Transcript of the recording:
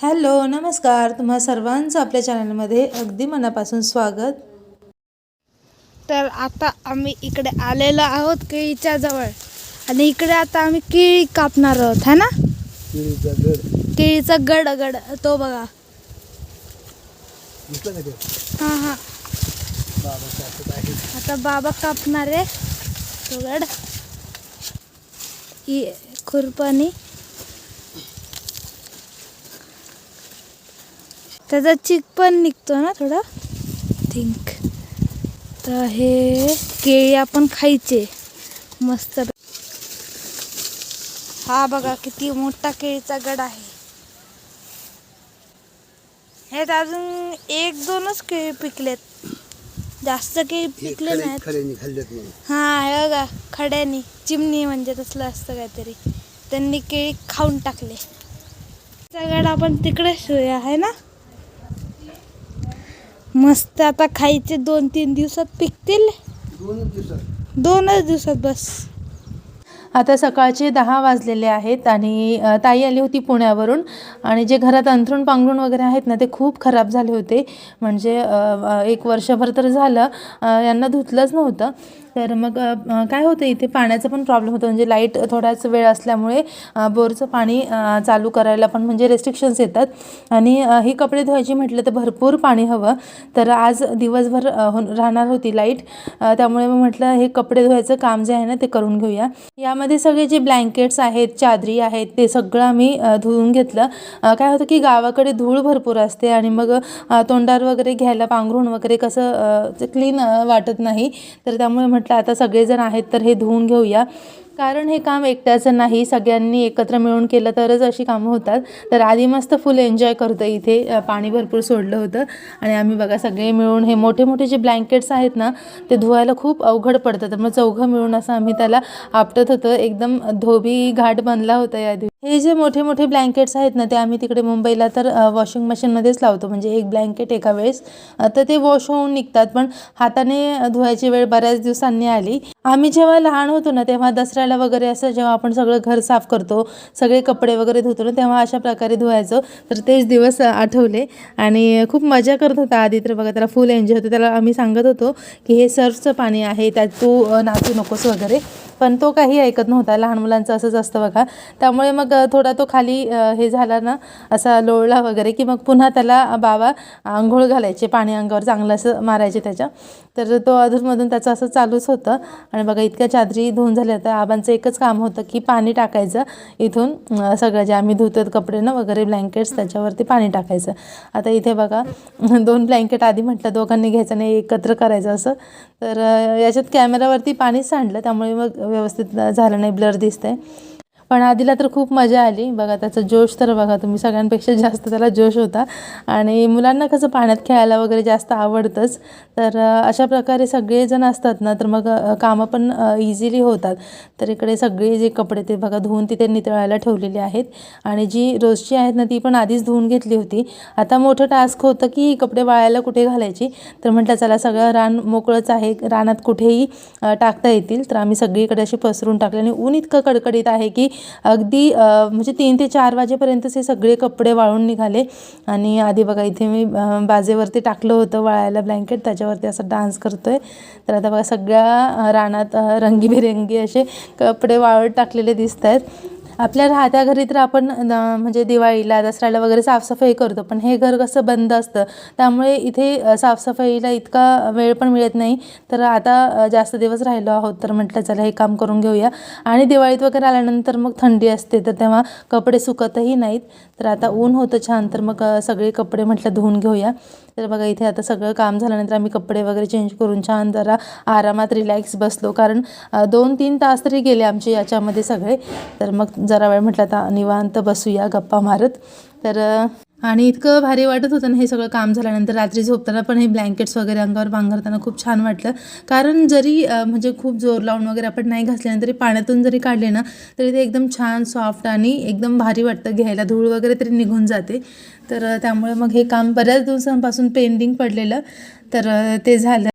Hello नमस्कार. तुम्हा सर्वांचं आपल्या चॅनलमध्ये अगदी मनापासून स्वागत. तर आता आम्ही इकडे आलेलो आहोत केळीच्या जवळ. आणि इकडे आता आम्ही केळी कापणार आहोत है ना? केळीचा गड. गड गड तो बघा. हां हां. आता बाबा कापणार आहे. तो गड. ही त्याचा चिक पण निघतो ना थोडा. थिंक तर हे केळी आपण खायचे. मस्त. हा बघा किती मोठा केळीचा गड आहे. ह्यात अजून एक दोनच केळी पिकलेत. जास्त केळी हे पिकले नाहीत. हा हे बघा. खड्यानी. चिमणी म्हणजे तसलं असतं काहीतरी. त्यांनी केळी खाऊन टाकले. सगळं आपण तिकडे ठेवूया आहे ना? मस्त आता खायचे दोन तीन दिवसात पिकतील. दोनच दिवसात. दोनच दिवसात बस. आता सकाळचे दहा वाजलेले आहेत आणि ताई आली होती पुण्यावरून आणि जे घरात अंथरूण पांघरूण वगैरे आहेत ना ते खूप खराब झाले होते. म्हणजे एक वर्षभर तर झालं. यांना धुतलंच नव्हतं. तर मग काय होतं इथे? पाण्याचा पण प्रॉब्लेम होतो. म्हणजे लाइट थोडाच वेळ असल्यामुळे बोरचं पाणी चालू करायला पण म्हणजे रेस्ट्रिक्शन्स येतात. आणि ही कपडे धुवायची म्हटलं तर भरपूर पाणी हवं. तर आज दिवसभर हो राहणार होती लाइट त्यामुळे मग म्हटलं हे कपडे धुवायचं काम जे आहे ना ते करून घेऊया. यामध्ये सगळे जे ब्लँकेट्स आहेत चादरी आहेत ते सगळं आम्ही धुवून घेतलं. काय होतं की गावाकडे धूळ भरपूर असते आणि मग तोंडार वगैरे घ्यायला पांघरूण वगैरे कसं क्लीन वाटत नाही. तर त्यामुळे म्हटलं आता सगळेजण आहेत तर हे धुवून घेऊया. कारण हे काम एकट्याचं नाही सगळ्यांनी एकत्र मिळून केलं तरच अशी कामं होतात. तर आधी मस्त फुल एन्जॉय करतो इथे पाणी भरपूर सोडलं होतं. आणि आम्ही बघा सगळे मिळून हे मोठे मोठे जे ब्लँकेट्स आहेत ना ते धुवायला खूप अवघड पडतं. तर मग चौघं मिळून असं आम्ही त्याला आपटत होतं. एकदम धोबी घाट बनला होता या दिवशी. हे जे मोठे मोठे ब्लँकेट्स आहेत ना ते आम्ही तिकडे मुंबईला तर वॉशिंग मशीनमध्येच लावतो. म्हणजे एक ब्लँकेट एका वेळेस. तर ते वॉश होऊन निघतात. पण हाताने धुवायची वेळ बऱ्याच दिवसांनी आली. आम्ही जेव्हा लहान होतो ना तेव्हा दसऱ्याला वगैरे असं जेव्हा आपण सगळं घर साफ करतो सगळे कपडे वगैरे धुतो ना तेव्हा अशा प्रकारे धुवायचो. तर तेच दिवस आठवले. आणि खूप मजा करत होता आधी तर बघा त्याला फुल एन्जॉय होतं. त्याला आम्ही सांगत होतो की हे सर्फचं पाणी आहे त्यात तू नाचू नकोस वगैरे. पण तो काही ऐकत नव्हता. लहान मुलांचं असंच असतं बघा. त्यामुळे मग थोडा तो खाली हे झाला ना असा लोळला वगैरे की मग पुन्हा त्याला बाबा आंघोळ घालायचे पाणी अंगावर चांगलं असं मारायचे त्याच्या. तर तो अधूनमधून त्याचं असं चालूच होतं. आणि बघा इतक्या चादरी धुवून झाल्या तर आबांचं एकच काम होतं की पाणी टाकायचं इथून सगळं जे आम्ही धुतो कपडे ना वगैरे ब्लँकेट्स त्याच्यावरती पाणी टाकायचं. आता इथे बघा दोन ब्लँकेट आधी म्हटलं दोघांनी घ्यायचं नाही एकत्र करायचं असं. तर याच्यात कॅमेरावरती पाणीच सांडलं. त्यामुळे मग व्यवस्थित झालं नाही ब्लर दिसतंय. पण आधीला तर खूप मजा आली. बघा त्याचा जोश तर बघा तुम्ही सगळ्यांपेक्षा जास्त त्याला जोश होता. आणि मुलांना कसं पाण्यात खेळायला वगैरे जास्त आवडतंच. तर अशा प्रकारे सगळेजण असतात ना तर मग कामं पण इझिली होतात. तर इकडे सगळे जे कपडे ते बघा धुवून तिथे नितळायला ठेवलेले आहेत. आणि जी रोजची आहेत ना ती पण आधीच धुवून घेतली होती. आता मोठं टास्क होतं की कपडे वाळायला कुठे घालायची? तर म्हटलं चला सगळं रान मोकळंच आहे. रानात कुठेही टाकता येतील. तर आम्ही सगळीकडे अशी पसरून टाकले. आणि ऊन इतकं कडकडीत आहे की अगदी म्हणजे तीन ते चार वाजेपर्यंतच हे सगळे कपडे वाळून निघाले. आणि आधी बघा इथे मी बाजेवरती टाकलं होतं वाळायला ब्लँकेट त्याच्यावरती असं डान्स करतोय. तर आता बघा सगळ्या रानात रंगीबेरंगी असे कपडे वाळत टाकलेले दिसत आहेत आपल्या राहत्या घरी तर आपण म्हणजे दिवाळीला दसऱ्याला वगैरे साफसफाई करतो पण हे घर कसं बंद असतं? त्यामुळे इथे साफसफाईला इतका वेळ पण मिळत नाही. तर आता जास्त दिवस राहिलो आहोत तर म्हटलं चला हे काम करून घेऊया. आणि दिवाळीत वगैरे आल्यानंतर मग थंडी असते तर तेव्हा कपडे सुकतही नाहीत. तर आता ऊन होतं छान तर मग सगळे कपडे म्हटलं धुवून घेऊया. तर बघा इथे आता सगळं काम झाल्यानंतर आम्ही कपडे वगैरे चेंज करून छान जरा आरामात रिलॅक्स बसलो. कारण दोन तीन तास तरी गेले आमचे याच्यामध्ये सगळे. तर मग जरा वेळ म्हटलं आता निवांत बसूया गप्पा मारत. तर आणि इतकं भारी वाटत होतं ना हे सगळं काम झाल्यानंतर रात्री झोपताना पण हे ब्लँकेट्स वगैरे अंगावर पांघरताना खूप छान वाटलं. कारण जरी म्हणजे खूप जोर लावून वगैरे आपण नाही घासले ना तरी पाण्यातून जरी काढले ना तरी ते एकदम छान सॉफ्ट आणि एकदम भारी वाटतं घ्यायला. धूळ वगैरे तरी निघून जाते. तर त्यामुळे मग हे काम बऱ्याच दिवसांपासून पेंडिंग पडलेलं. तर ते झालं.